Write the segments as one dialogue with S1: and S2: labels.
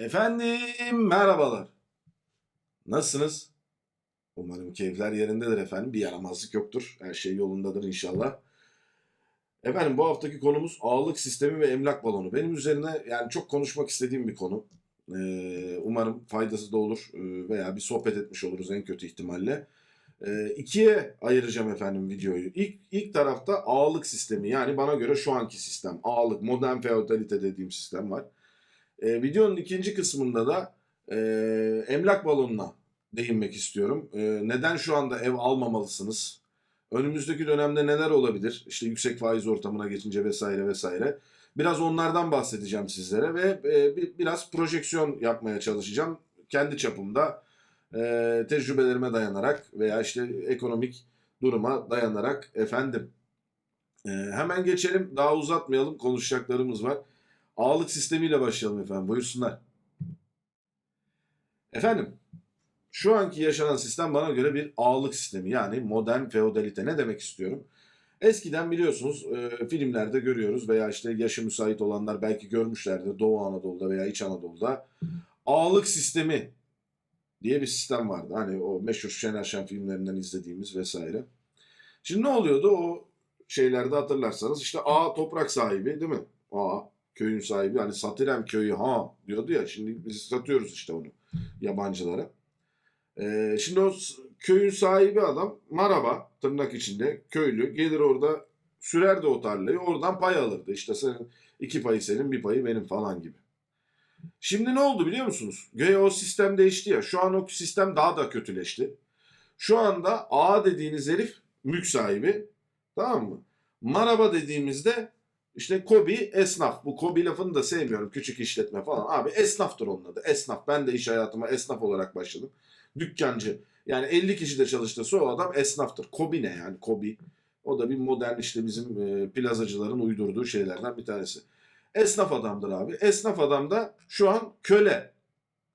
S1: Efendim merhabalar. Nasılsınız? Umarım keyifler yerindedir efendim. Bir yaramazlık yoktur. Her şey yolundadır inşallah. Efendim bu haftaki konumuz ağırlık sistemi ve emlak balonu. Benim üzerine yani çok konuşmak istediğim bir konu. Ee, umarım faydası da olur ee, veya bir sohbet etmiş oluruz en kötü ihtimalle. Ee, ikiye ayıracağım efendim videoyu. İlk, ilk tarafta ağırlık sistemi yani bana göre şu anki sistem. Ağırlık, modern feodalite dediğim sistem var. Ee, videonun ikinci kısmında da e, emlak balonuna değinmek istiyorum. Ee, neden şu anda ev almamalısınız? Önümüzdeki dönemde neler olabilir? İşte yüksek faiz ortamına geçince vesaire vesaire. Biraz onlardan bahsedeceğim sizlere ve e, bir- biraz projeksiyon yapmaya çalışacağım. Kendi çapımda e, tecrübelerime dayanarak veya işte ekonomik duruma dayanarak efendim. E, hemen geçelim daha uzatmayalım konuşacaklarımız var. Ağırlık sistemiyle başlayalım efendim buyursunlar. Efendim şu anki yaşanan sistem bana göre bir ağalık sistemi yani modern feodalite ne demek istiyorum? Eskiden biliyorsunuz e, filmlerde görüyoruz veya işte yaşı müsait olanlar belki görmüşlerdir Doğu Anadolu'da veya İç Anadolu'da ağalık sistemi diye bir sistem vardı. Hani o meşhur Şener Şen filmlerinden izlediğimiz vesaire. Şimdi ne oluyordu o şeylerde hatırlarsanız işte A toprak sahibi değil mi? A köyün sahibi hani satirem köyü ha diyordu ya şimdi biz satıyoruz işte onu yabancılara. Ee, şimdi o köyün sahibi adam maraba tırnak içinde köylü gelir orada sürerdi o tarlayı oradan pay alırdı. İşte senin iki payı senin bir payı benim falan gibi. Şimdi ne oldu biliyor musunuz? Göğe o sistem değişti ya. Şu an o sistem daha da kötüleşti. Şu anda A dediğiniz herif mülk sahibi. Tamam mı? Maraba dediğimizde işte Kobi esnaf. Bu Kobi lafını da sevmiyorum. Küçük işletme falan. Abi esnaftır onun adı. Esnaf. Ben de iş hayatıma esnaf olarak başladım. Dükkancı. Yani 50 kişi de çalıştırsa o adam esnaftır. Kobi ne yani Kobi? O da bir modern işte bizim e, plazacıların uydurduğu şeylerden bir tanesi. Esnaf adamdır abi. Esnaf adam da şu an köle.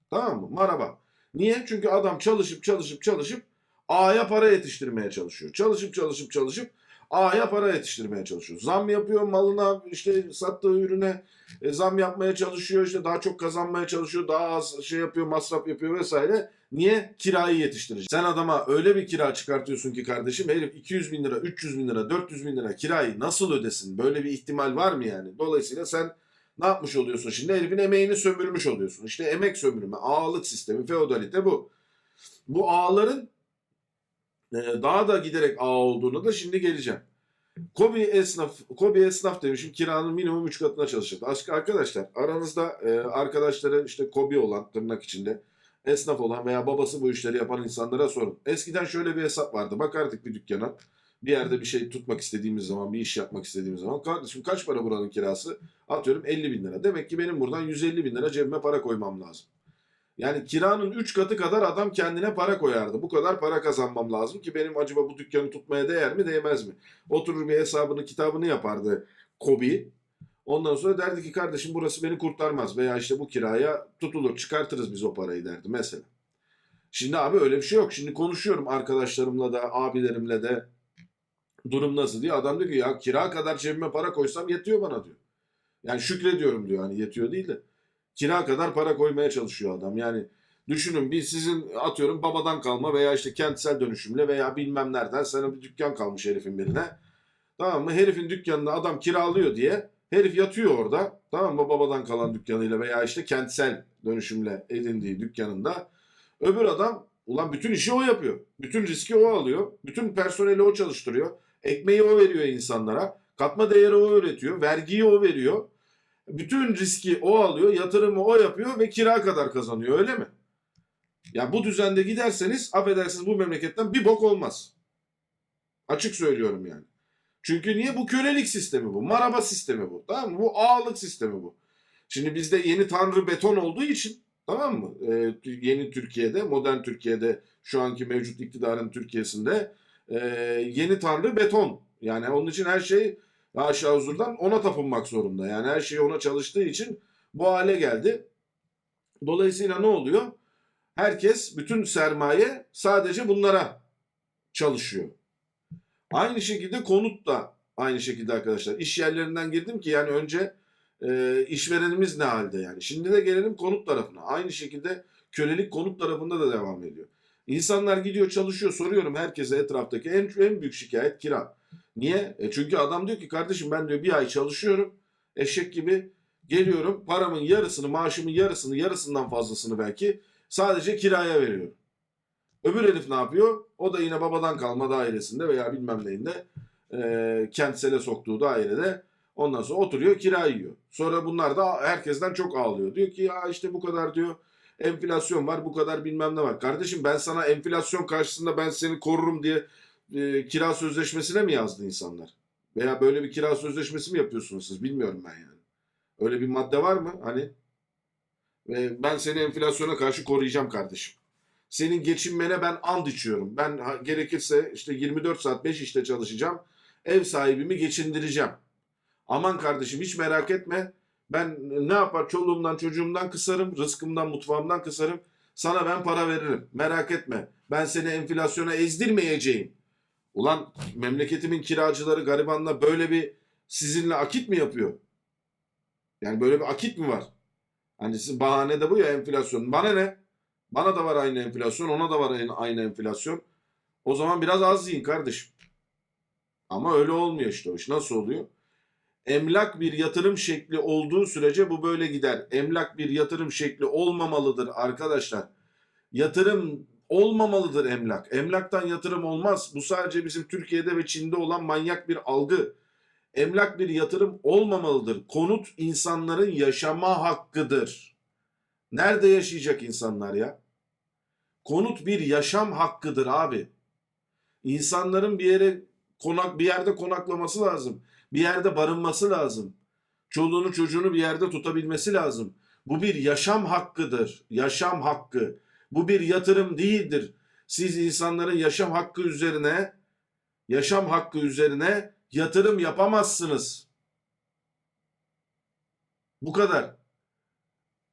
S1: Tamam mı? Maraba. Niye? Çünkü adam çalışıp çalışıp çalışıp A'ya para yetiştirmeye çalışıyor. Çalışıp çalışıp çalışıp A'ya para yetiştirmeye çalışıyor. Zam yapıyor malına işte sattığı ürüne e, zam yapmaya çalışıyor. işte daha çok kazanmaya çalışıyor. Daha az şey yapıyor masraf yapıyor vesaire. Niye? Kirayı yetiştirecek. Sen adama öyle bir kira çıkartıyorsun ki kardeşim herif 200 bin lira, 300 bin lira, 400 bin lira kirayı nasıl ödesin? Böyle bir ihtimal var mı yani? Dolayısıyla sen ne yapmış oluyorsun şimdi? Herifin emeğini sömürmüş oluyorsun. İşte emek sömürme, ağalık sistemi, feodalite bu. Bu ağların e, daha da giderek ağ olduğunu da şimdi geleceğim. Kobi esnaf, Kobi esnaf demişim kiranın minimum 3 katına çalışacak. Arkadaşlar aranızda e, arkadaşları işte Kobi olan tırnak içinde esnaf olan veya babası bu işleri yapan insanlara sorun. Eskiden şöyle bir hesap vardı. Bakardık bir dükkana. Bir yerde bir şey tutmak istediğimiz zaman, bir iş yapmak istediğimiz zaman. Kardeşim kaç para buranın kirası? Atıyorum 50 bin lira. Demek ki benim buradan 150 bin lira cebime para koymam lazım. Yani kiranın 3 katı kadar adam kendine para koyardı. Bu kadar para kazanmam lazım ki benim acaba bu dükkanı tutmaya değer mi değmez mi? Oturur bir hesabını kitabını yapardı Kobi. Ondan sonra derdi ki kardeşim burası beni kurtarmaz veya işte bu kiraya tutulur çıkartırız biz o parayı derdi mesela. Şimdi abi öyle bir şey yok. Şimdi konuşuyorum arkadaşlarımla da abilerimle de durum nasıl diye. Adam diyor ki ya kira kadar cebime para koysam yetiyor bana diyor. Yani şükrediyorum diyor hani yetiyor değil de. Kira kadar para koymaya çalışıyor adam. Yani düşünün bir sizin atıyorum babadan kalma veya işte kentsel dönüşümle veya bilmem nereden sana bir dükkan kalmış herifin birine. Tamam mı? Herifin dükkanını adam kiralıyor diye herif yatıyor orada. Tamam mı? Babadan kalan dükkanıyla veya işte kentsel dönüşümle edindiği dükkanında. Öbür adam ulan bütün işi o yapıyor. Bütün riski o alıyor. Bütün personeli o çalıştırıyor. Ekmeği o veriyor insanlara. Katma değeri o üretiyor. Vergiyi o veriyor. Bütün riski o alıyor. Yatırımı o yapıyor ve kira kadar kazanıyor. Öyle mi? Ya bu düzende giderseniz affedersiniz bu memleketten bir bok olmaz. Açık söylüyorum yani. Çünkü niye? Bu kölelik sistemi bu. Maraba sistemi bu. Tamam mı? Bu ağalık sistemi bu. Şimdi bizde yeni tanrı beton olduğu için tamam mı? Ee, yeni Türkiye'de, modern Türkiye'de şu anki mevcut iktidarın Türkiye'sinde e, yeni tanrı beton. Yani onun için her şey aşağı huzurdan ona tapınmak zorunda. Yani her şey ona çalıştığı için bu hale geldi. Dolayısıyla ne oluyor? Herkes, bütün sermaye sadece bunlara çalışıyor. Aynı şekilde konut da aynı şekilde arkadaşlar. İş yerlerinden girdim ki yani önce E, işverenimiz ne halde yani. Şimdi de gelelim konut tarafına. Aynı şekilde kölelik konut tarafında da devam ediyor. İnsanlar gidiyor çalışıyor soruyorum herkese etraftaki en, en büyük şikayet kira. Niye? E çünkü adam diyor ki kardeşim ben diyor bir ay çalışıyorum eşek gibi geliyorum paramın yarısını maaşımın yarısını yarısından fazlasını belki sadece kiraya veriyorum. Öbür herif ne yapıyor? O da yine babadan kalma dairesinde veya bilmem neyinde e, kentsele soktuğu dairede ondan sonra oturuyor kira yiyor. Sonra bunlar da herkesten çok ağlıyor. Diyor ki ya işte bu kadar diyor enflasyon var bu kadar bilmem ne var. Kardeşim ben sana enflasyon karşısında ben seni korurum diye e, kira sözleşmesine mi yazdı insanlar? Veya böyle bir kira sözleşmesi mi yapıyorsunuz siz? Bilmiyorum ben yani. Öyle bir madde var mı? Hani e, ben seni enflasyona karşı koruyacağım kardeşim. Senin geçinmene ben and içiyorum. Ben gerekirse işte 24 saat 5 işte çalışacağım. Ev sahibimi geçindireceğim. Aman kardeşim hiç merak etme. Ben ne yapar çoluğumdan çocuğumdan kısarım, rızkımdan mutfağımdan kısarım. Sana ben para veririm. Merak etme. Ben seni enflasyona ezdirmeyeceğim. Ulan memleketimin kiracıları garibanla böyle bir sizinle akit mi yapıyor? Yani böyle bir akit mi var? Hani sizin bahane de bu ya enflasyon. Bana ne? Bana da var aynı enflasyon, ona da var aynı- enflasyon. O zaman biraz az yiyin kardeşim. Ama öyle olmuyor işte o iş. Nasıl oluyor? Emlak bir yatırım şekli olduğu sürece bu böyle gider. Emlak bir yatırım şekli olmamalıdır arkadaşlar. Yatırım olmamalıdır emlak. Emlaktan yatırım olmaz. Bu sadece bizim Türkiye'de ve Çin'de olan manyak bir algı. Emlak bir yatırım olmamalıdır. Konut insanların yaşama hakkıdır. Nerede yaşayacak insanlar ya? Konut bir yaşam hakkıdır abi. İnsanların bir yere konak bir yerde konaklaması lazım. Bir yerde barınması lazım. Çoluğunu çocuğunu bir yerde tutabilmesi lazım. Bu bir yaşam hakkıdır. Yaşam hakkı. Bu bir yatırım değildir. Siz insanların yaşam hakkı üzerine yaşam hakkı üzerine yatırım yapamazsınız. Bu kadar.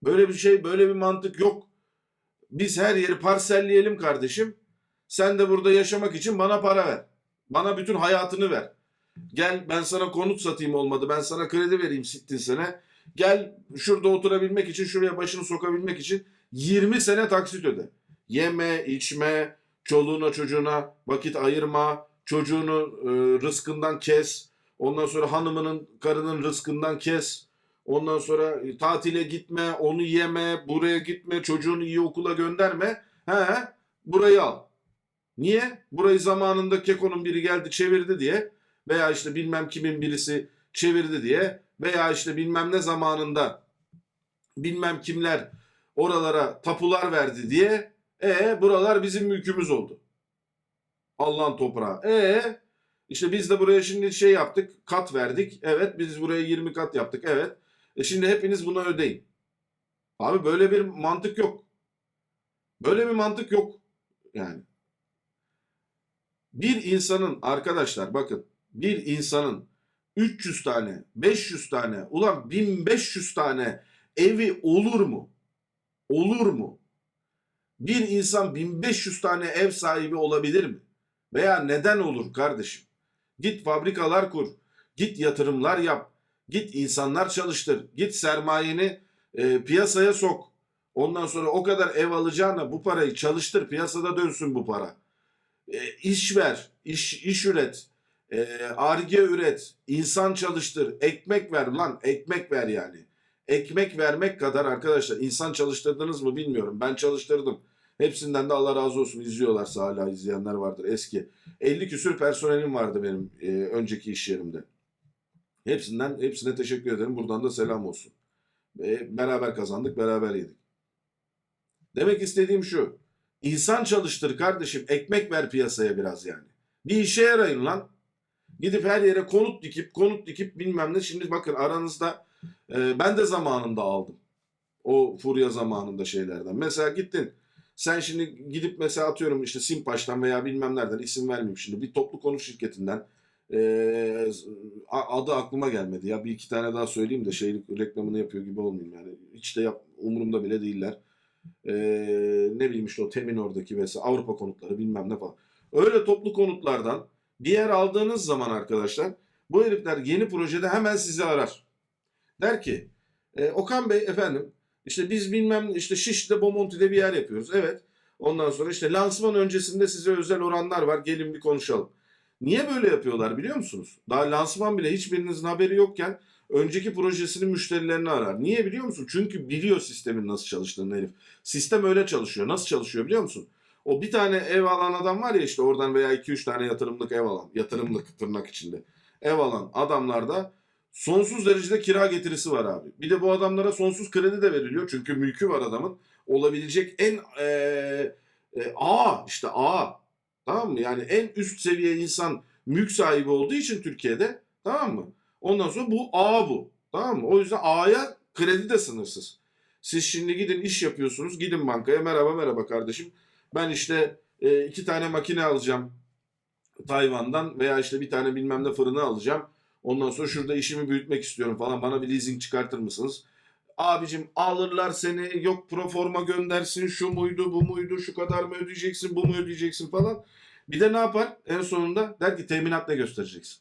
S1: Böyle bir şey, böyle bir mantık yok. Biz her yeri parselleyelim kardeşim. Sen de burada yaşamak için bana para ver. Bana bütün hayatını ver. Gel ben sana konut satayım olmadı. Ben sana kredi vereyim sittin sene. Gel şurada oturabilmek için, şuraya başını sokabilmek için 20 sene taksit öde. Yeme, içme, çoluğuna çocuğuna vakit ayırma, çocuğunu e, rızkından kes. Ondan sonra hanımının, karının rızkından kes. Ondan sonra e, tatile gitme, onu yeme, buraya gitme, çocuğunu iyi okula gönderme. He, burayı al. Niye? Burayı zamanında Keko'nun biri geldi çevirdi diye veya işte bilmem kimin birisi çevirdi diye veya işte bilmem ne zamanında bilmem kimler oralara tapular verdi diye e buralar bizim mülkümüz oldu. Allah'ın toprağı. E işte biz de buraya şimdi şey yaptık, kat verdik. Evet biz buraya 20 kat yaptık. Evet. E şimdi hepiniz buna ödeyin. Abi böyle bir mantık yok. Böyle bir mantık yok. Yani. Bir insanın arkadaşlar bakın bir insanın 300 tane, 500 tane, ulan 1500 tane evi olur mu? Olur mu? Bir insan 1500 tane ev sahibi olabilir mi? Veya neden olur kardeşim? Git fabrikalar kur, git yatırımlar yap, git insanlar çalıştır, git sermayeni e, piyasaya sok. Ondan sonra o kadar ev alacağına bu parayı çalıştır, piyasada dönsün bu para. E, iş ver, iş, iş üret, e, arge üret, insan çalıştır, ekmek ver lan, ekmek ver yani. Ekmek vermek kadar arkadaşlar insan çalıştırdınız mı bilmiyorum. Ben çalıştırdım. Hepsinden de Allah razı olsun izliyorlarsa hala izleyenler vardır eski. 50 küsür personelim vardı benim e, önceki iş yerimde. Hepsinden hepsine teşekkür ederim. Buradan da selam olsun. E, beraber kazandık, beraber yedik. Demek istediğim şu. İnsan çalıştır kardeşim. Ekmek ver piyasaya biraz yani. Bir işe yarayın lan. Gidip her yere konut dikip konut dikip bilmem ne. Şimdi bakın aranızda e, ben de zamanında aldım. O furya zamanında şeylerden. Mesela gittin. Sen şimdi gidip mesela atıyorum işte Simpaş'tan veya bilmem nereden isim vermeyeyim şimdi. Bir toplu konut şirketinden e, adı aklıma gelmedi ya. Bir iki tane daha söyleyeyim de şey reklamını yapıyor gibi olmayayım yani. Hiç de yap, umurumda bile değiller. E, ne bileyim işte o Temin oradaki vesaire Avrupa konutları bilmem ne falan. Öyle toplu konutlardan bir yer aldığınız zaman arkadaşlar bu herifler yeni projede hemen sizi arar. Der ki e, Okan Bey efendim işte biz bilmem işte Şişli'de Bomonti'de bir yer yapıyoruz. Evet. Ondan sonra işte lansman öncesinde size özel oranlar var. Gelin bir konuşalım. Niye böyle yapıyorlar biliyor musunuz? Daha lansman bile hiçbirinizin haberi yokken önceki projesinin müşterilerini arar. Niye biliyor musun? Çünkü biliyor sistemin nasıl çalıştığını herif. Sistem öyle çalışıyor. Nasıl çalışıyor biliyor musun? O bir tane ev alan adam var ya işte oradan veya 2-3 tane yatırımlık ev alan. Yatırımlık tırnak içinde. Ev alan adamlarda sonsuz derecede kira getirisi var abi. Bir de bu adamlara sonsuz kredi de veriliyor. Çünkü mülkü var adamın. Olabilecek en eee e, A işte A. Tamam mı? Yani en üst seviye insan mülk sahibi olduğu için Türkiye'de tamam mı? Ondan sonra bu A bu. Tamam mı? O yüzden A'ya kredi de sınırsız. Siz şimdi gidin iş yapıyorsunuz. Gidin bankaya merhaba merhaba kardeşim. Ben işte e, iki tane makine alacağım Tayvan'dan veya işte bir tane bilmem ne fırını alacağım. Ondan sonra şurada işimi büyütmek istiyorum falan. Bana bir leasing çıkartır mısınız? Abicim alırlar seni yok proforma göndersin şu muydu bu muydu şu kadar mı ödeyeceksin bu mu ödeyeceksin falan. Bir de ne yapar en sonunda der ki teminat ne göstereceksin.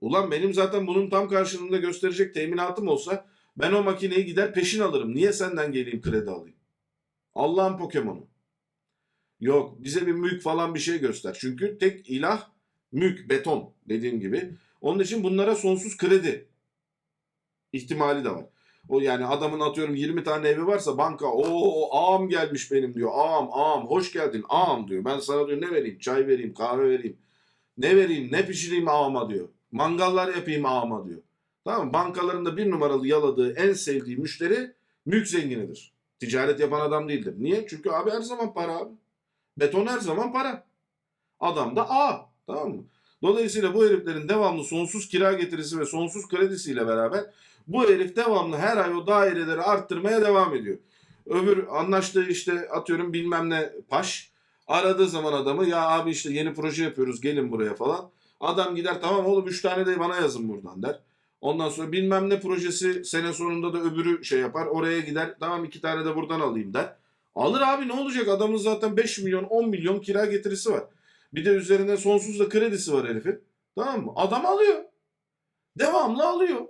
S1: Ulan benim zaten bunun tam karşılığında gösterecek teminatım olsa ben o makineyi gider peşin alırım. Niye senden geleyim kredi alayım? Allah'ın Pokemon'u. Yok bize bir mülk falan bir şey göster. Çünkü tek ilah mülk, beton dediğim gibi. Onun için bunlara sonsuz kredi ihtimali de var. O yani adamın atıyorum 20 tane evi varsa banka o ağam gelmiş benim diyor. Ağam ağam hoş geldin ağam diyor. Ben sana diyor ne vereyim? Çay vereyim, kahve vereyim. Ne vereyim, ne pişireyim ağama diyor. Mangallar yapayım ağama diyor. Tamam mı? Bankalarında bir numaralı yaladığı en sevdiği müşteri mülk zenginidir. Ticaret yapan adam değildir. Niye? Çünkü abi her zaman para abi. Beton her zaman para. Adam da A. Tamam mı? Dolayısıyla bu heriflerin devamlı sonsuz kira getirisi ve sonsuz kredisiyle beraber bu herif devamlı her ay o daireleri arttırmaya devam ediyor. Öbür anlaştığı işte atıyorum bilmem ne paş aradığı zaman adamı ya abi işte yeni proje yapıyoruz gelin buraya falan. Adam gider tamam oğlum 3 tane de bana yazın buradan der. Ondan sonra bilmem ne projesi sene sonunda da öbürü şey yapar oraya gider tamam iki tane de buradan alayım der. Alır abi ne olacak adamın zaten 5 milyon 10 milyon kira getirisi var. Bir de üzerinde sonsuz da kredisi var herifin. Tamam mı? Adam alıyor. Devamlı alıyor.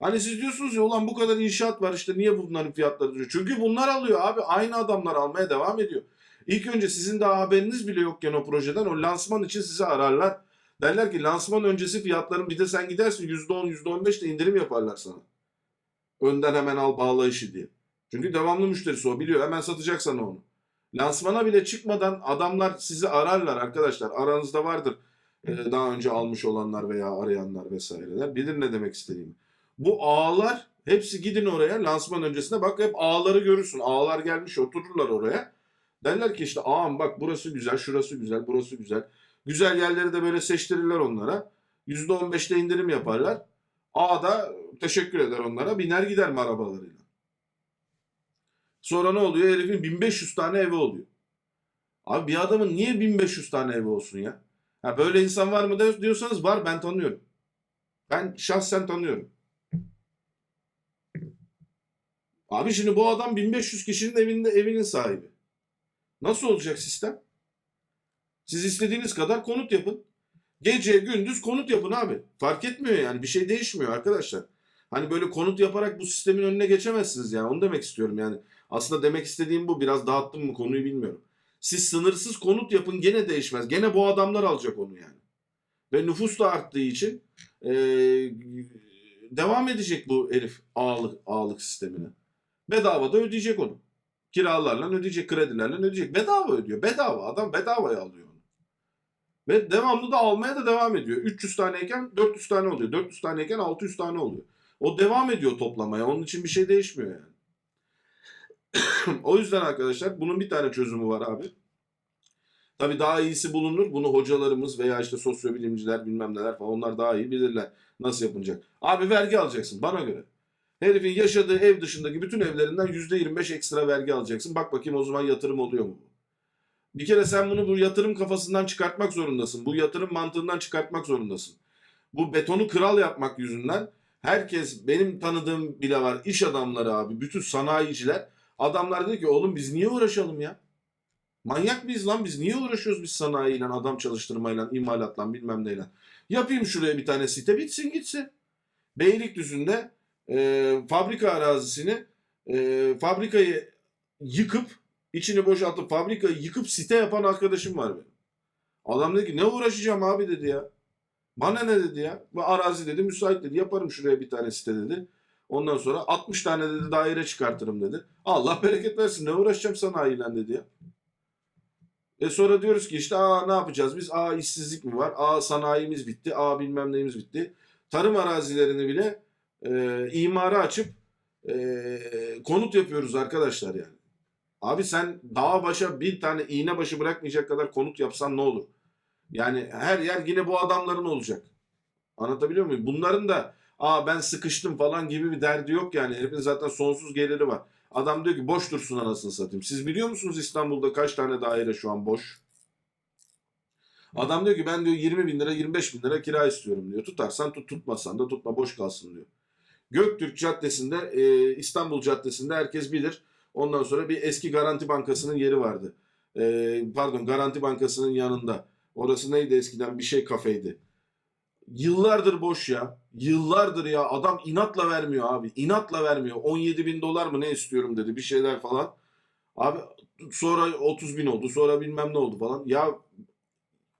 S1: Hani siz diyorsunuz ya ulan bu kadar inşaat var işte niye bunların fiyatları düşüyor? Çünkü bunlar alıyor abi. Aynı adamlar almaya devam ediyor. İlk önce sizin daha haberiniz bile yokken o projeden o lansman için sizi ararlar. Derler ki lansman öncesi fiyatların bir de sen gidersin %10 %15 de indirim yaparlar sana. Önden hemen al bağla işi diye. Çünkü devamlı müşterisi o biliyor hemen satacak sana onu. Lansmana bile çıkmadan adamlar sizi ararlar arkadaşlar. Aranızda vardır e, daha önce almış olanlar veya arayanlar vesaireler. Bilir ne demek istediğimi. Bu ağlar hepsi gidin oraya lansman öncesinde bak hep ağları görürsün. Ağlar gelmiş otururlar oraya. Derler ki işte ağam bak burası güzel, şurası güzel, burası güzel. Güzel yerleri de böyle seçtirirler onlara. %15'te indirim yaparlar. Ağa da teşekkür eder onlara. Biner gider mi arabalarıyla? Sonra ne oluyor? Herifin 1500 tane evi oluyor. Abi bir adamın niye 1500 tane evi olsun ya? Ha böyle insan var mı diyorsanız var ben tanıyorum. Ben şahsen tanıyorum. Abi şimdi bu adam 1500 kişinin evinde evinin sahibi. Nasıl olacak sistem? Siz istediğiniz kadar konut yapın. Gece gündüz konut yapın abi. Fark etmiyor yani bir şey değişmiyor arkadaşlar. Hani böyle konut yaparak bu sistemin önüne geçemezsiniz yani onu demek istiyorum yani. Aslında demek istediğim bu biraz dağıttım mı konuyu bilmiyorum. Siz sınırsız konut yapın gene değişmez. Gene bu adamlar alacak onu yani. Ve nüfus da arttığı için ee, devam edecek bu herif ağalık, ağalık sistemine. Bedava da ödeyecek onu. Kiralarla ödeyecek, kredilerle ödeyecek. Bedava ödüyor. Bedava. Adam bedavaya alıyor onu. Ve devamlı da almaya da devam ediyor. 300 taneyken 400 tane oluyor. 400 taneyken 600 tane oluyor. O devam ediyor toplamaya. Onun için bir şey değişmiyor yani. o yüzden arkadaşlar bunun bir tane çözümü var abi. Tabii daha iyisi bulunur. Bunu hocalarımız veya işte sosyobilimciler bilmem neler falan onlar daha iyi bilirler. Nasıl yapılacak. Abi vergi alacaksın bana göre. Herifin yaşadığı ev dışındaki bütün evlerinden %25 ekstra vergi alacaksın. Bak bakayım o zaman yatırım oluyor mu? Bir kere sen bunu bu yatırım kafasından çıkartmak zorundasın. Bu yatırım mantığından çıkartmak zorundasın. Bu betonu kral yapmak yüzünden herkes benim tanıdığım bile var iş adamları abi bütün sanayiciler adamlar diyor ki oğlum biz niye uğraşalım ya? Manyak mıyız lan biz niye uğraşıyoruz biz sanayiyle adam çalıştırmayla imalatla bilmem neyle. Yapayım şuraya bir tane site bitsin gitsin. Beylikdüzü'nde e, fabrika arazisini e, fabrikayı yıkıp içini boşaltıp fabrikayı yıkıp site yapan arkadaşım var benim. Adam dedi ki ne uğraşacağım abi dedi ya. Bana ne dedi ya. Bu arazi dedi müsait dedi. Yaparım şuraya bir tane site dedi. Ondan sonra 60 tane dedi daire çıkartırım dedi. Allah bereket versin ne uğraşacağım sanayiyle dedi ya. E sonra diyoruz ki işte aa ne yapacağız biz? Aa işsizlik mi var? Aa sanayimiz bitti. Aa bilmem neyimiz bitti. Tarım arazilerini bile e, imara açıp e, konut yapıyoruz arkadaşlar yani. Abi sen dağa başa bir tane iğne başı bırakmayacak kadar konut yapsan ne olur? Yani her yer yine bu adamların olacak. Anlatabiliyor muyum? Bunların da aa ben sıkıştım falan gibi bir derdi yok yani. Herifin zaten sonsuz geliri var. Adam diyor ki boş dursun anasını satayım. Siz biliyor musunuz İstanbul'da kaç tane daire şu an boş? Adam diyor ki ben diyor 20 bin lira 25 bin lira kira istiyorum diyor. Tutarsan tut tutmazsan da tutma boş kalsın diyor. Göktürk Caddesi'nde e, İstanbul Caddesi'nde herkes bilir. Ondan sonra bir eski Garanti Bankası'nın yeri vardı. E, pardon Garanti Bankası'nın yanında. Orası neydi eskiden bir şey kafeydi. Yıllardır boş ya. Yıllardır ya. Adam inatla vermiyor abi. İnatla vermiyor. 17 bin dolar mı ne istiyorum dedi. Bir şeyler falan. Abi sonra 30 bin oldu. Sonra bilmem ne oldu falan. Ya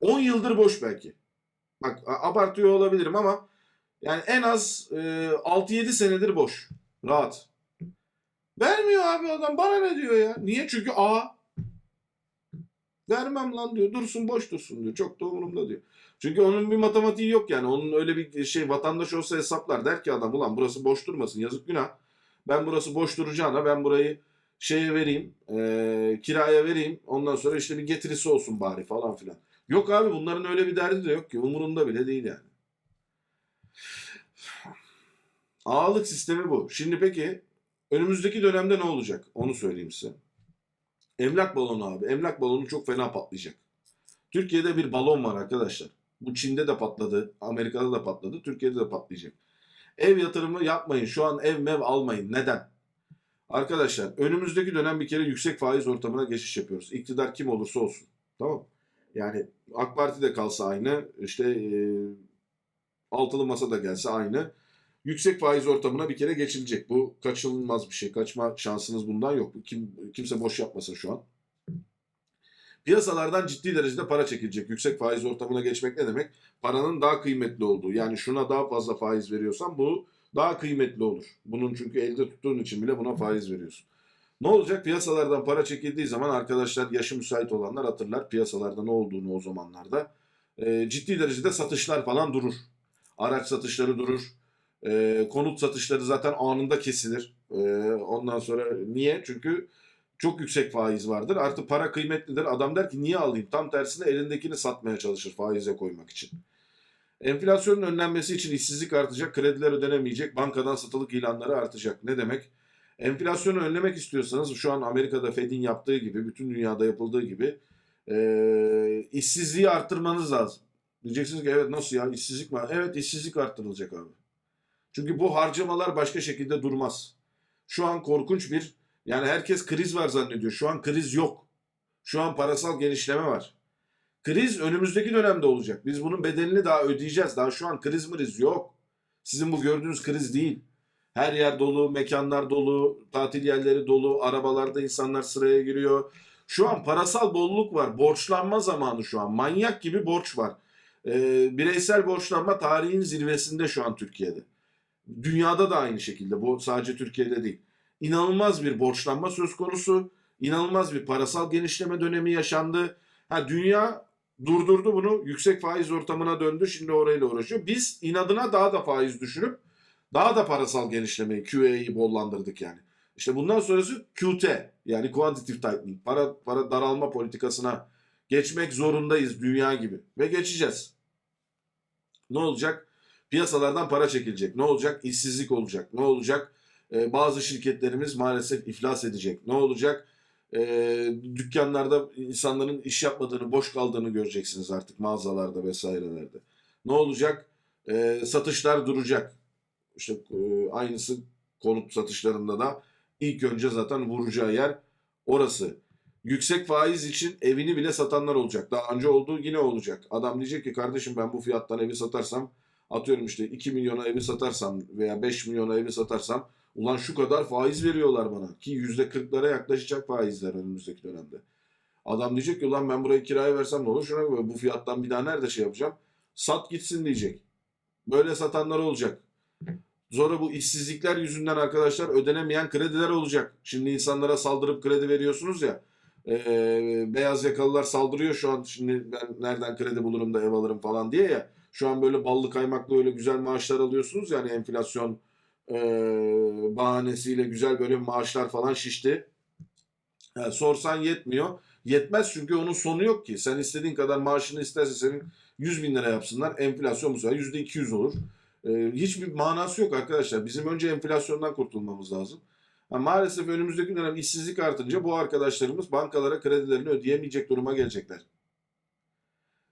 S1: 10 yıldır boş belki. Bak abartıyor olabilirim ama yani en az e, 6-7 senedir boş. Rahat. Vermiyor abi adam. Bana ne diyor ya? Niye? Çünkü A. Vermem lan diyor. Dursun boş dursun diyor. Çok da umurumda diyor. Çünkü onun bir matematiği yok yani. Onun öyle bir şey vatandaş olsa hesaplar. Der ki adam ulan burası boş durmasın. Yazık günah. Ben burası boş duracağına ben burayı şeye vereyim. e, kiraya vereyim. Ondan sonra işte bir getirisi olsun bari falan filan. Yok abi bunların öyle bir derdi de yok ki. Umurunda bile değil yani. Ağalık sistemi bu. Şimdi peki önümüzdeki dönemde ne olacak? Onu söyleyeyim size. Emlak balonu abi. Emlak balonu çok fena patlayacak. Türkiye'de bir balon var arkadaşlar. Bu Çin'de de patladı. Amerika'da da patladı. Türkiye'de de patlayacak. Ev yatırımı yapmayın. Şu an ev mev almayın. Neden? Arkadaşlar önümüzdeki dönem bir kere yüksek faiz ortamına geçiş yapıyoruz. İktidar kim olursa olsun. Tamam Yani AK Parti de kalsa aynı. işte e, altılı masa da gelse aynı. Yüksek faiz ortamına bir kere geçilecek. Bu kaçınılmaz bir şey. Kaçma şansınız bundan yok. Kim, kimse boş yapmasın şu an. Piyasalardan ciddi derecede para çekilecek. Yüksek faiz ortamına geçmek ne demek? Paranın daha kıymetli olduğu. Yani şuna daha fazla faiz veriyorsan bu daha kıymetli olur. Bunun çünkü elde tuttuğun için bile buna faiz veriyorsun. Ne olacak? Piyasalardan para çekildiği zaman arkadaşlar yaşı müsait olanlar hatırlar piyasalarda ne olduğunu o zamanlarda. Ee, ciddi derecede satışlar falan durur. Araç satışları durur. Ee, konut satışları zaten anında kesilir. Ee, ondan sonra niye? Çünkü çok yüksek faiz vardır. Artı para kıymetlidir. Adam der ki niye alayım? Tam tersine elindekini satmaya çalışır faize koymak için. Enflasyonun önlenmesi için işsizlik artacak, krediler ödenemeyecek, bankadan satılık ilanları artacak. Ne demek? Enflasyonu önlemek istiyorsanız şu an Amerika'da Fed'in yaptığı gibi, bütün dünyada yapıldığı gibi e, işsizliği arttırmanız lazım. Diyeceksiniz ki evet nasıl ya işsizlik mi? Evet işsizlik arttırılacak abi. Çünkü bu harcamalar başka şekilde durmaz. Şu an korkunç bir yani herkes kriz var zannediyor. Şu an kriz yok. Şu an parasal genişleme var. Kriz önümüzdeki dönemde olacak. Biz bunun bedelini daha ödeyeceğiz. Daha şu an kriz mriz yok. Sizin bu gördüğünüz kriz değil. Her yer dolu, mekanlar dolu, tatil yerleri dolu, arabalarda insanlar sıraya giriyor. Şu an parasal bolluk var. Borçlanma zamanı şu an. Manyak gibi borç var. Ee, bireysel borçlanma tarihin zirvesinde şu an Türkiye'de. Dünyada da aynı şekilde. Bu sadece Türkiye'de değil. İnanılmaz bir borçlanma söz konusu. İnanılmaz bir parasal genişleme dönemi yaşandı. Ha dünya durdurdu bunu. Yüksek faiz ortamına döndü. Şimdi orayla uğraşıyor. Biz inadına daha da faiz düşürüp daha da parasal genişlemeyi, QE'yi bollandırdık yani. İşte bundan sonrası QT yani quantitative tightening. Para, para daralma politikasına geçmek zorundayız dünya gibi. Ve geçeceğiz. Ne olacak? Piyasalardan para çekilecek. Ne olacak? İşsizlik olacak. Ne olacak? Ee, bazı şirketlerimiz maalesef iflas edecek. Ne olacak? Ee, dükkanlarda insanların iş yapmadığını, boş kaldığını göreceksiniz artık mağazalarda vesairelerde. Ne olacak? Ee, satışlar duracak. İşte e, aynısı konut satışlarında da ilk önce zaten vuracağı yer orası. Yüksek faiz için evini bile satanlar olacak. Daha önce olduğu yine olacak. Adam diyecek ki kardeşim ben bu fiyattan evi satarsam atıyorum işte 2 milyona evi satarsam veya 5 milyona evi satarsam ulan şu kadar faiz veriyorlar bana ki %40'lara yaklaşacak faizler önümüzdeki dönemde. Adam diyecek ki ulan ben burayı kiraya versem ne olur? Şuna bu fiyattan bir daha nerede şey yapacağım? Sat gitsin diyecek. Böyle satanlar olacak. Sonra bu işsizlikler yüzünden arkadaşlar ödenemeyen krediler olacak. Şimdi insanlara saldırıp kredi veriyorsunuz ya. Ee, beyaz yakalılar saldırıyor şu an. Şimdi ben nereden kredi bulurum da ev alırım falan diye ya. Şu an böyle ballı kaymaklı öyle güzel maaşlar alıyorsunuz yani enflasyon e, bahanesiyle güzel böyle maaşlar falan şişti. Yani sorsan yetmiyor. Yetmez çünkü onun sonu yok ki. Sen istediğin kadar maaşını isterse senin 100 bin lira yapsınlar. Enflasyon bu sefer %200 olur. Ee, hiçbir manası yok arkadaşlar. Bizim önce enflasyondan kurtulmamız lazım. Ha, maalesef önümüzdeki dönem işsizlik artınca bu arkadaşlarımız bankalara kredilerini ödeyemeyecek duruma gelecekler.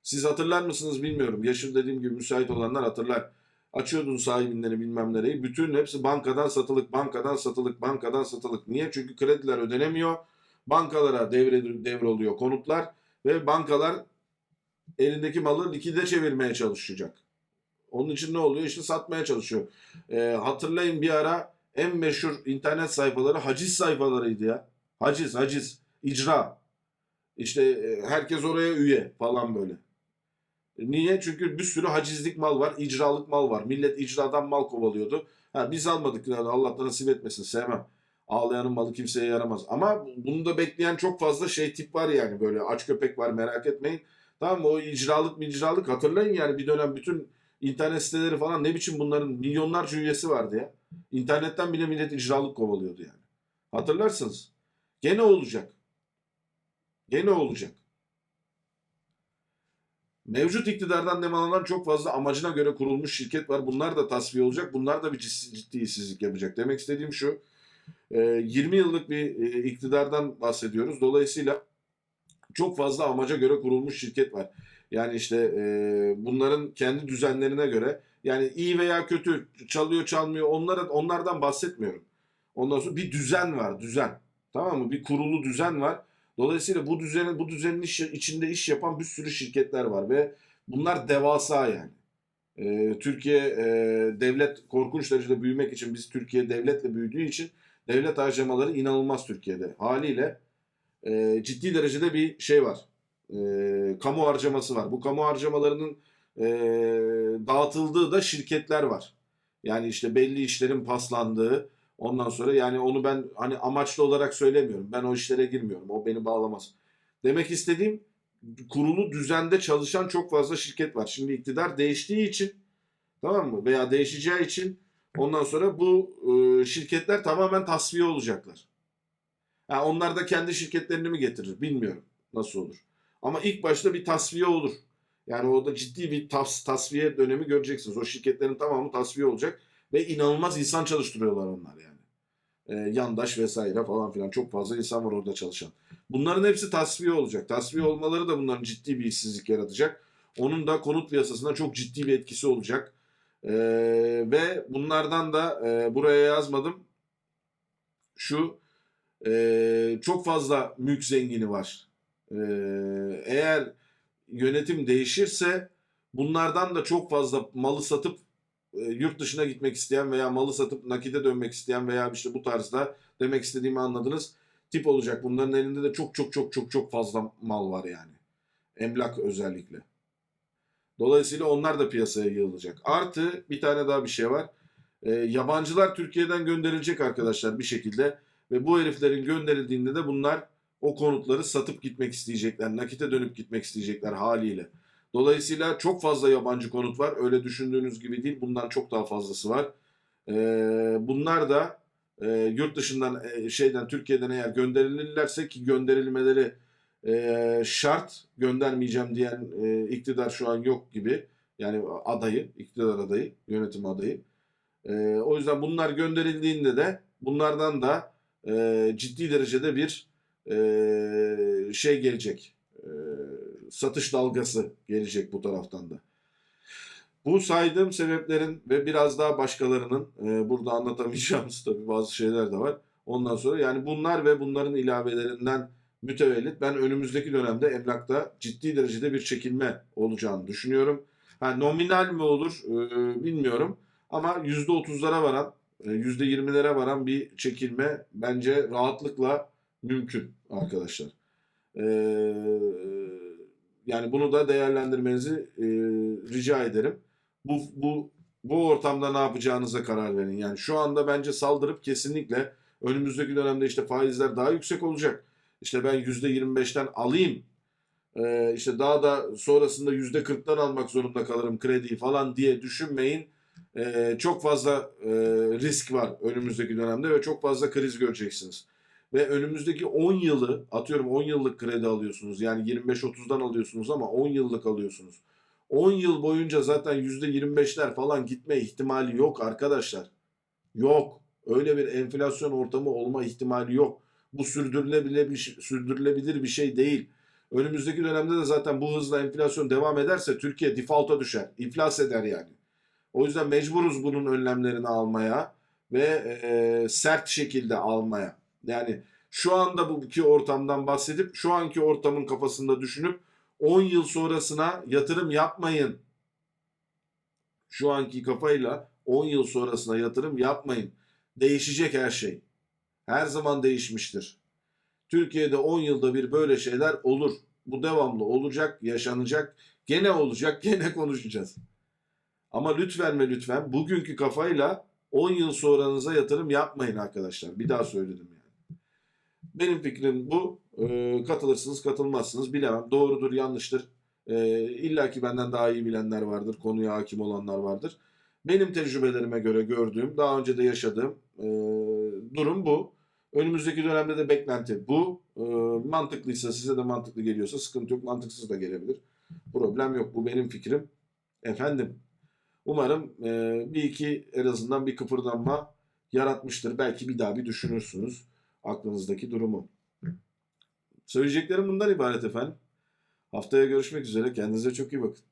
S1: Siz hatırlar mısınız bilmiyorum. Yaşım dediğim gibi müsait olanlar hatırlar. Açıyordun sahibinleri bilmem nereyi. Bütün hepsi bankadan satılık, bankadan satılık, bankadan satılık. Niye? Çünkü krediler ödenemiyor. Bankalara devre, devroluyor konutlar ve bankalar elindeki malı likide çevirmeye çalışacak. Onun için ne oluyor? İşte satmaya çalışıyor. Ee, hatırlayın bir ara en meşhur internet sayfaları haciz sayfalarıydı ya. Haciz, haciz, icra. İşte e, herkes oraya üye falan böyle. Niye? Çünkü bir sürü hacizlik mal var, icralık mal var. Millet icradan mal kovalıyordu. Ha, biz almadık. Allah da nasip etmesin. Sevmem. Ağlayanın malı kimseye yaramaz. Ama bunu da bekleyen çok fazla şey tip var yani. Böyle aç köpek var merak etmeyin. Tamam mı? O icralık micralık hatırlayın yani bir dönem bütün internet siteleri falan ne biçim bunların milyonlarca üyesi vardı ya. İnternetten bile millet icralık kovalıyordu yani. Hatırlarsınız. Gene olacak. Gene olacak. Mevcut iktidardan nemalanan çok fazla amacına göre kurulmuş şirket var. Bunlar da tasfiye olacak. Bunlar da bir ciddi, işsizlik yapacak. Demek istediğim şu. 20 yıllık bir e, iktidardan bahsediyoruz. Dolayısıyla çok fazla amaca göre kurulmuş şirket var. Yani işte e, bunların kendi düzenlerine göre yani iyi veya kötü çalıyor çalmıyor onlara, onlardan bahsetmiyorum. Ondan sonra bir düzen var düzen. Tamam mı? Bir kurulu düzen var. Dolayısıyla bu düzenin bu düzenin iş, içinde iş yapan bir sürü şirketler var ve bunlar devasa yani. E, Türkiye e, devlet korkunç derecede büyümek için biz Türkiye devletle büyüdüğü için devlet harcamaları inanılmaz Türkiye'de. Haliyle e, ciddi derecede bir şey var. E, kamu harcaması var. Bu kamu harcamalarının e, dağıtıldığı da şirketler var. Yani işte belli işlerin paslandığı ondan sonra yani onu ben hani amaçlı olarak söylemiyorum. Ben o işlere girmiyorum. O beni bağlamaz. Demek istediğim kurulu düzende çalışan çok fazla şirket var. Şimdi iktidar değiştiği için tamam mı? Veya değişeceği için ondan sonra bu e, şirketler tamamen tasfiye olacaklar. Yani onlar da kendi şirketlerini mi getirir bilmiyorum nasıl olur. Ama ilk başta bir tasfiye olur. Yani orada ciddi bir tas, tasfiye dönemi göreceksiniz. O şirketlerin tamamı tasfiye olacak ve inanılmaz insan çalıştırıyorlar onlar yani. Ee, yandaş vesaire falan filan çok fazla insan var orada çalışan. Bunların hepsi tasfiye olacak. Tasfiye olmaları da bunların ciddi bir işsizlik yaratacak. Onun da konut piyasasına çok ciddi bir etkisi olacak. Ee, ve bunlardan da e, buraya yazmadım. Şu e, çok fazla mülk zengini var. E, eğer yönetim değişirse bunlardan da çok fazla malı satıp e, yurt dışına gitmek isteyen veya malı satıp nakite dönmek isteyen veya işte bu tarzda demek istediğimi anladınız tip olacak. Bunların elinde de çok çok çok çok çok fazla mal var yani. Emlak özellikle. Dolayısıyla onlar da piyasaya yığılacak. Artı bir tane daha bir şey var. E, yabancılar Türkiye'den gönderilecek arkadaşlar bir şekilde. Ve bu heriflerin gönderildiğinde de bunlar o konutları satıp gitmek isteyecekler. Nakite dönüp gitmek isteyecekler haliyle. Dolayısıyla çok fazla yabancı konut var. Öyle düşündüğünüz gibi değil. Bundan çok daha fazlası var. Ee, bunlar da e, yurt dışından e, şeyden Türkiye'den eğer gönderilirlerse ki gönderilmeleri e, şart göndermeyeceğim diyen e, iktidar şu an yok gibi. Yani adayı, iktidar adayı, yönetim adayı. E, o yüzden bunlar gönderildiğinde de bunlardan da e, ciddi derecede bir e, şey gelecek. E, satış dalgası gelecek bu taraftan da. Bu saydığım sebeplerin ve biraz daha başkalarının e, burada anlatamayacağımız tabii bazı şeyler de var. Ondan sonra yani bunlar ve bunların ilavelerinden mütevellit ben önümüzdeki dönemde emlakta ciddi derecede bir çekilme olacağını düşünüyorum. Ha, nominal mi olur e, bilmiyorum. Ama %30'lara varan, e, %20'lere varan bir çekilme bence rahatlıkla mümkün arkadaşlar. E, yani bunu da değerlendirmenizi e, rica ederim. Bu, bu, bu ortamda ne yapacağınıza karar verin. Yani şu anda bence saldırıp kesinlikle önümüzdeki dönemde işte faizler daha yüksek olacak. İşte ben %25'ten alayım. Ee, işte daha da sonrasında %40'tan almak zorunda kalırım krediyi falan diye düşünmeyin. Ee, çok fazla e, risk var önümüzdeki dönemde ve çok fazla kriz göreceksiniz. Ve önümüzdeki 10 yılı atıyorum 10 yıllık kredi alıyorsunuz. Yani 25-30'dan alıyorsunuz ama 10 yıllık alıyorsunuz. 10 yıl boyunca zaten %25'ler falan gitme ihtimali yok arkadaşlar. Yok. Öyle bir enflasyon ortamı olma ihtimali yok. Bu sürdürülebilir bir, şey- sürdürülebilir bir şey değil. Önümüzdeki dönemde de zaten bu hızla enflasyon devam ederse Türkiye default'a düşer. İflas eder yani. O yüzden mecburuz bunun önlemlerini almaya ve e, sert şekilde almaya. Yani şu anda bu iki ortamdan bahsedip şu anki ortamın kafasında düşünüp 10 yıl sonrasına yatırım yapmayın. Şu anki kafayla 10 yıl sonrasına yatırım yapmayın. Değişecek her şey. Her zaman değişmiştir. Türkiye'de 10 yılda bir böyle şeyler olur. Bu devamlı olacak, yaşanacak. Gene olacak, gene konuşacağız. Ama lütfen ve lütfen bugünkü kafayla 10 yıl sonranıza yatırım yapmayın arkadaşlar. Bir daha söyledim. Benim fikrim bu. Ee, katılırsınız, katılmazsınız bilemem. Doğrudur, yanlıştır. Ee, İlla ki benden daha iyi bilenler vardır, konuya hakim olanlar vardır. Benim tecrübelerime göre gördüğüm, daha önce de yaşadığım e, durum bu. Önümüzdeki dönemde de beklenti bu. E, mantıklıysa, size de mantıklı geliyorsa sıkıntı yok. Mantıksız da gelebilir. Problem yok. Bu benim fikrim. Efendim, umarım e, bir iki en azından bir kıpırdanma yaratmıştır. Belki bir daha bir düşünürsünüz aklınızdaki durumu. Söyleyeceklerim bundan ibaret efendim. Haftaya görüşmek üzere. Kendinize çok iyi bakın.